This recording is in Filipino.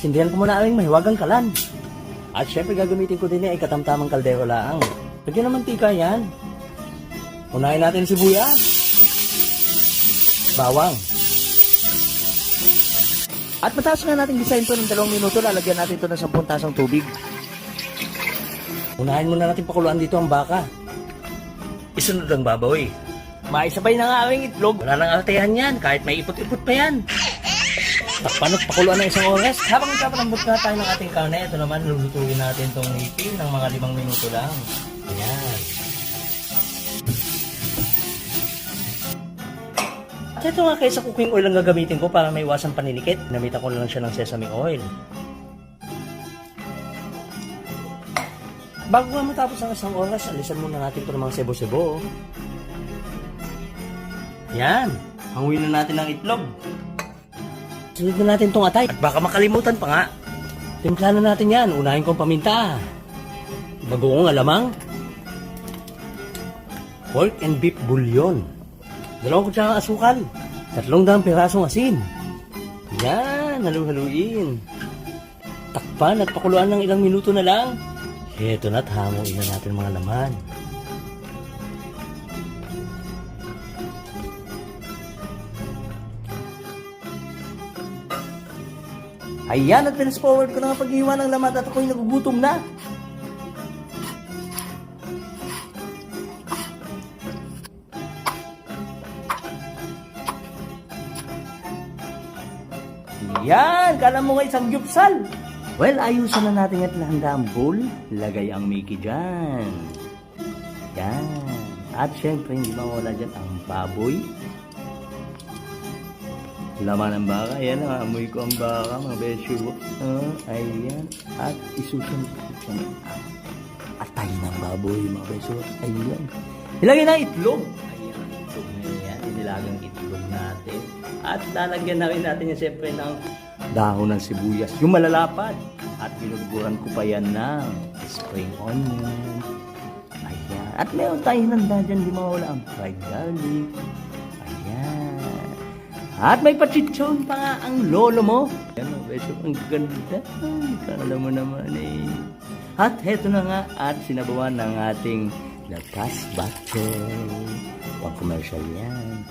Sindihan ko muna ang mahiwagang kalan. At syempre gagamitin ko din ay katamtamang kaldero lang. Lagyan naman tika yan. Unahin natin si sibuyas. Bawang. At matapos nga natin design to ng dalawang minuto, lalagyan natin ito ng 10 tasang tubig. Unahin muna natin pakuluan dito ang baka. Isunod ang baboy. Maisabay na nga aming itlog. Wala nang altehan yan, kahit may ipot-ipot pa yan. Takpan at pakuluan ng isang oras. Habang nagpapalambot na tayo ng ating karne, ito naman lulutuin natin itong ngipin ng mga limang minuto lang. Ayan. At ito nga kaysa cooking oil ang gagamitin ko para may iwasan paninikit. Namita ko lang siya ng sesame oil. Bago nga matapos ang isang oras, alisan muna natin ito ng mga sebo-sebo. Yan. Hanguin na natin ang itlog. Sunod na natin itong atay. At baka makalimutan pa nga. Timpla na natin yan. Unahin kong paminta. Bagoong alamang. Pork and beef bouillon. Dalawang kutsarang asukal. Tatlong daang pirasong asin. Yan, halu-haluin. Takpan at pakuluan ng ilang minuto na lang. Heto na't hanguin na natin mga laman. Ayan, at fast forward ko na nga paghiwa ng lamat at ako'y nagugutom na. Yan, kala mo nga isang gyupsal. Well, ayusan na natin at lahanda ang bowl. Lagay ang Mickey dyan. Yan. At syempre, hindi mawala dyan ang baboy. Laman ng baka. Ayan, amoy ko ang baka, mga besyo. Uh, ayan. At isusunod ko sa atay ng baboy, mga besyo. Ayan. Ilagay na itlog. Ayan itlog na yan. Inilagang itlog natin. At lalagyan namin natin yan siyempre ng dahon ng sibuyas. Yung malalapad. At binugburan ko pa yan ng spring onion. Ayan. At meron tayo handa dyan, di mawala ang fried garlic. Ayan. At may pachichon pa nga ang lolo mo. Ayan, mga beso, ang ganda. Kala mo naman eh. At heto na nga at sinabawan ng ating lakas butter. Pang commercial yan.